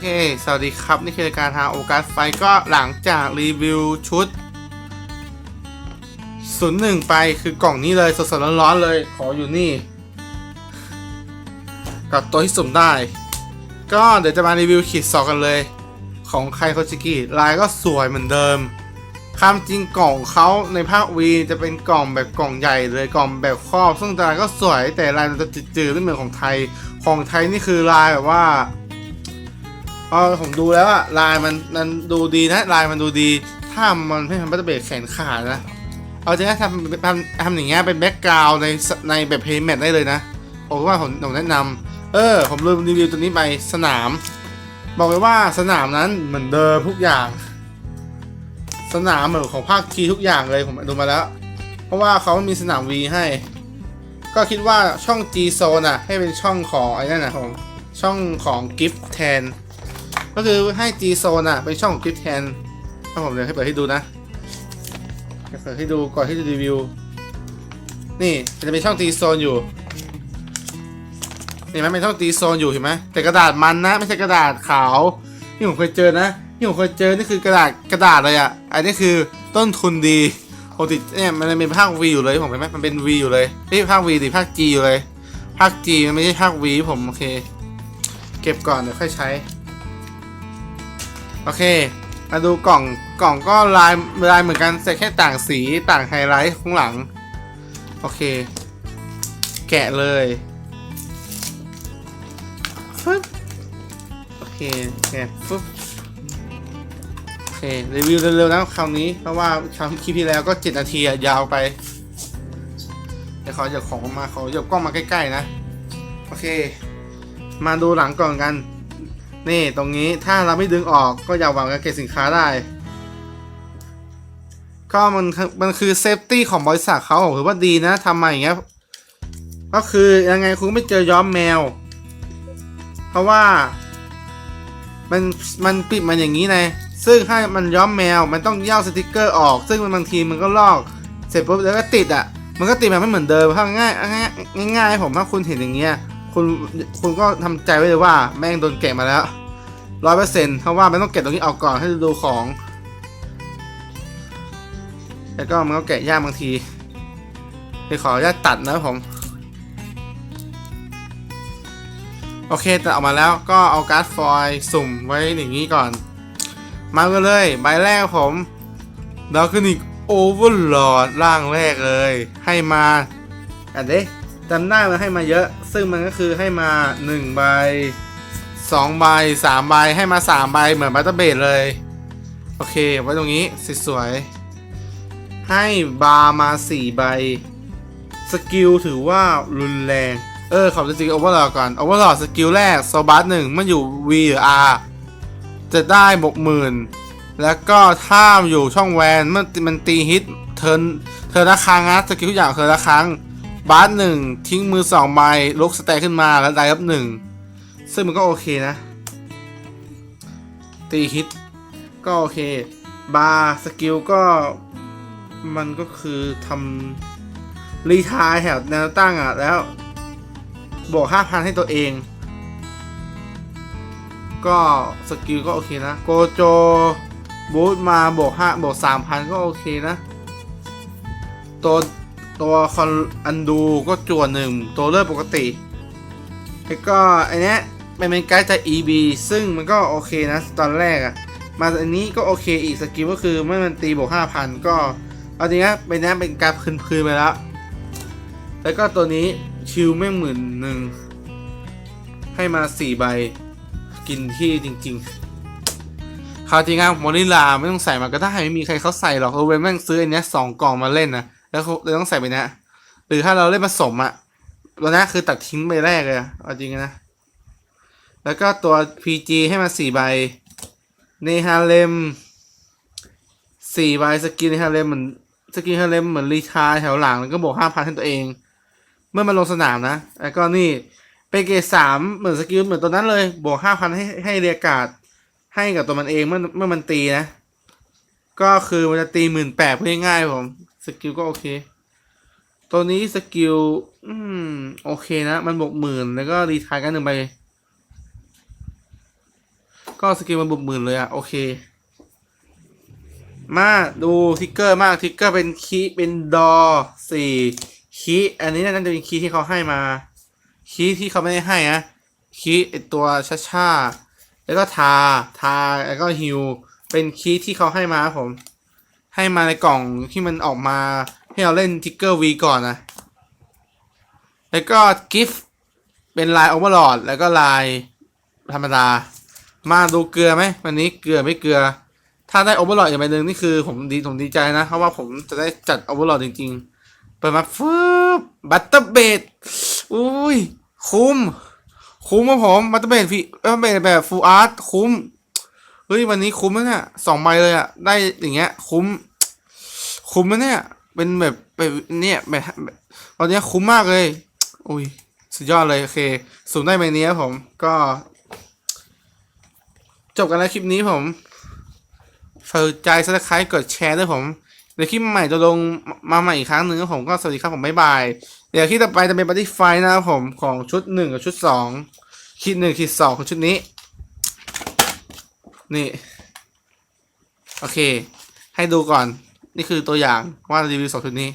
เค สวัสดีครับ นี่คือรายการหาโอกาสไฟก็หลังจากรีวิวชุด 01 ไปคือกล่องนี้เลย สดๆร้อนๆเลย ขออยู่นี่ กับตัวที่สุ่มได้ ก็เดี๋ยวจะมารีวิวขีดสอกันเลย ของไคโคจิกิลายก็สวยเหมือนเดิมความจริงกล่องเขาในภาควีจะเป็นกล่องแบบกล่องใหญ่เลยกล่องแบบครอบ ซึ่งลายก็สวยแต่ลายมันจะจืดๆไม่เหมือนของไทย ของไทยนี่คือลายแบบว่า เออผมดูแล้วอะลายมันมันดูดีนะลายมันดูดี ถ้ามันไม่ทำบัตเตอร์เบรกแขนขาดนะเอาจริงๆทำทำทำอย่างเงี้ยเป็นแบ็กกราวในในแบบเพย์แมทได้เลยนะผมว่าผมผมแนะนำเออ ผมลืมรีวิวตัวนี้ไปสนาม บอกเลยว่าสนามนั้นเหมือนเดิมทุกอย่าง สนามเหมือนของภาคทีทุกอย่างเลยผมดูมาแล้ว เพราะว่าเขามีสนาม V ให้ ก็คิดว่าช่อง G Zone อะ ให้เป็นช่องของไอ้นั่นนะผมช่องของ Gift แทน ก็คือให้ G Zone อะเป็นช่องของ Gift แทนถ้าผมเดี๋ยวให้เปิดให้ดูนะจะเปิดให้ดูก่อนที่จะรีวิว นี่มันจะเป็นช่อง G Zone อยู่เห็นไหมเป็นช่อง G Zone อยู่เห็นไหมแต่กระดาษมันนะ ไม่ใช่กระดาษขาวที่ผมเคยเจอนะที่ผมเคยเจอนี่คือกระดาษกระดาษเลยอะอันนี้คือต้นทุนดีปกติเนี่ยมันเป็นภาค V อยู่เลยผมเห็นไหมมันเป็น V อยู่เลยไม่ใช่ภาค V ดิภาค G อยู่เลยภาค G มันไม่ใช่ภาค V ผมโอเค เก็บก่อนเดี๋ยวค่อยใช้ โอเค มาดูกล่อง กล่องก็ลายลายเหมือนกันแต่แค่ต่างสีต่างไฮไลท์ข้างหลัง โอเค แกะเลยฟึ๊บโอเคแกะฟึ๊บโอเค รีวิวเร็วๆนะคราวนี้ เพราะว่าคราวคลิปที่แล้วก็ 7 นาทียาวไป เดี๋ยวขอหยิบของมาขอหยิบกล้องมาใกล้ๆนะ โอเค มาดูหลังกล่องกัน นี่ตรงนี้ถ้าเราไม่ดึงออกก็อย่าหวังจะเก็บสินค้าได้ ก็มันมันคือเซฟตี้ของบริษัทเขาผมถือว่าดีนะทำมาอย่างเงี้ยก็คือยังไงคุณไม่เจอย้อมแมว เพราะว่า มันมันปิดมันอย่างนี้ไงซึ่งถ้ามันย้อมแมวมันต้องเย่าสติกเกอร์ออก ซึ่งมันบางทีมันก็ลอกเสร็จปุ๊บแล้วก็ติดอะ มันก็ติดแบบไม่เหมือนเดิมถ้าง่ายง่ายง่ายผมถ้าคุณเห็นอย่างเงี้ย คุณคุณก็ทำใจไว้เลยว่าแม่งโดนแกะมาแล้วร้อยเปอร์เซ็นต์เพราะว่ามันต้องแกะตรงนี้ออกก่อนให้ดูของแล้วก็มันก็แกะยากบางทีไปขออนุญาตตัดนะผม โอเคตัดออกมาแล้วก็เอาการ์ดฟอยล์สุ่มไว้อย่างนี้ก่อน มากันเลย ใบแรกผมดาวคนิกโอเวอร์ลอดร่างแรกเลย ให้มาอันเด้ จำได้มันให้มาเยอะ ซึ่งมันก็คือให้มา1ใบ2ใบ3ใบให้มา3ใบเหมือนบัตเตอร์เบดเลย โอเค ไว้ตรงนี้สวยๆให้บาร์มา4ใบสกิลถือว่ารุนแรง เออขอบสกิลโอเวอร์ลอดก่อนโอเวอร์ลอดสกิลแรกโซบัสหนึ่งมันอยู่ V หรือ R จะได้บกหมื่นแล้วก็ถ้าอยู่ช่องแวนมันมันตีฮิตเทิร์นเทิร์นละครั้งนะสกิลทุกอย่างเทิร์นละครั้ง บาสหนึ่งทิ้งมือสองใบลุกสแต็กขึ้นมาแล้วได้รับหนึ่งซึ่งมันก็โอเคนะ ตีฮิต ก็โอเค บาร์สกิลก็มันก็คือทำรีทายแถวแนวตั้งอะ แล้ว บวกห้าพันให้ตัวเอง ก็สกิลก็โอเคนะ โกโจ บูทมาบวกห้าบวกสามพันก็โอเคนะ ตัว ตัวคอนอันดูก็จวหนึ่งตัวเลือดปกติ แล้วก็อันเนี้ยมันเป็นไกด์จาก EB ซึ่งมันก็โอเคนะ ตอนแรกอะมาอันนี้ก็โอเคอีกสกิลก็คือเมื่อมันตีบวกห้าพันก็เอาจริงนะเป็นะเป็นการคืนคืนไปแล้ว แล้วก็ตัวนี้ชิลแม่งหมื่นหนึ่งให้มาสี่ใบกินที่จริงๆคราวจริงอะโมนิลาไม่ต้องใส่มาก็ได้ไม่มีใครเขาใส่หรอกเราเว้นแม่งซื้ออันนี้สองกล่องมาเล่นนะ แล้วเขาเลยต้องใส่ไปนะ หรือถ้าเราเล่นผสมอะตัวนี้คือตัดทิ้งไปแรกเลยเอาจริงนะ แล้วก็ตัว PG ให้มาสี่ใบเนฮาเลมสี่ใบสกินเนฮาเลมเหมือนสกินฮาเลมเหมือนรีทายแถวหลังแล้วก็บวกห้าพันให้ตัวเอง เมื่อมาลงสนามนะ แล้วก็นี่เป็นเกรดสามเหมือนสกิลเหมือนตัวนั้นเลย บวกห้าพันให้ให้เรียกาดให้กับตัวมันเองเมื่อเมื่อมันตีนะ ก็คือมันจะตีหมื่นแปดเพื่อง่ายๆผม สกิลก็โอเค ตัวนี้สกิล อืม โอเคนะ มันบวกหมื่นแล้วก็รีทายกันหนึ่งใบก็สกิลมันบุกหมื่นเลยอะโอเค มาดูทิกเกอร์มากทิกเกอร์เป็นคีเป็นดอสี่คีอันนี้น่าจะเป็นคีที่เขาให้มาคีที่เขาไม่ได้ให้นะคีไอตัวชาชาแล้วก็ทา ทา แล้วก็ฮิว เป็นคีที่เขาให้มาครับผม ให้มาในกล่องที่มันออกมาให้เราเล่นทิกเกอร์วีก่อนนะ แล้วก็กิฟต์เป็นลายโอเวอร์ลอดแล้วก็ลายธรรมดา มาดูเกลือไหมวันนี้เกลือไม่เกลือ ถ้าได้โอเวอร์ลอดอีกใบหนึ่งนี่คือผมดีผมดีใจนะ เพราะว่าผมจะได้จัดโอเวอร์ลอดจริงๆเปิดมาฟึบบัตเตอร์เบดอุ้ย คุ้ม คุ้มครับผมบัตเตอร์เบดพี่บัตเตอร์เบดแบบฟูลอาร์ตคุ้มเฮ้ยวันนี้คุ้มนะเนี่ยสองใบเลยอะได้อย่างเงี้ยคุ้ม คุ้มนะเนี่ย เป็นแบบแบบเนี่ยแบบตอนนี้คุ้มมากเลย อุ้ยสุดยอดเลย โอเค สูงได้ใบนี้ครับผมก็ จบกันแล้วคลิปนี้ผมฝากใจซับสไครต์กดแชร์ด้วยผมเดี๋ยวคลิปใหม่จะลงมาใหม่อีกครั้งหนึ่งผมก็สวัสดีครับผมบ๊ายบาย เดี๋ยวคลิปต่อไปจะเป็นบัตตี้ไฟนะครับผมของชุดหนึ่งกับชุดสองคลิปหนึ่งคลิปสองของชุดนี้ นี่ โอเค ให้ดูก่อน นี่คือตัวอย่างว่ารีวิวสองชุดนี้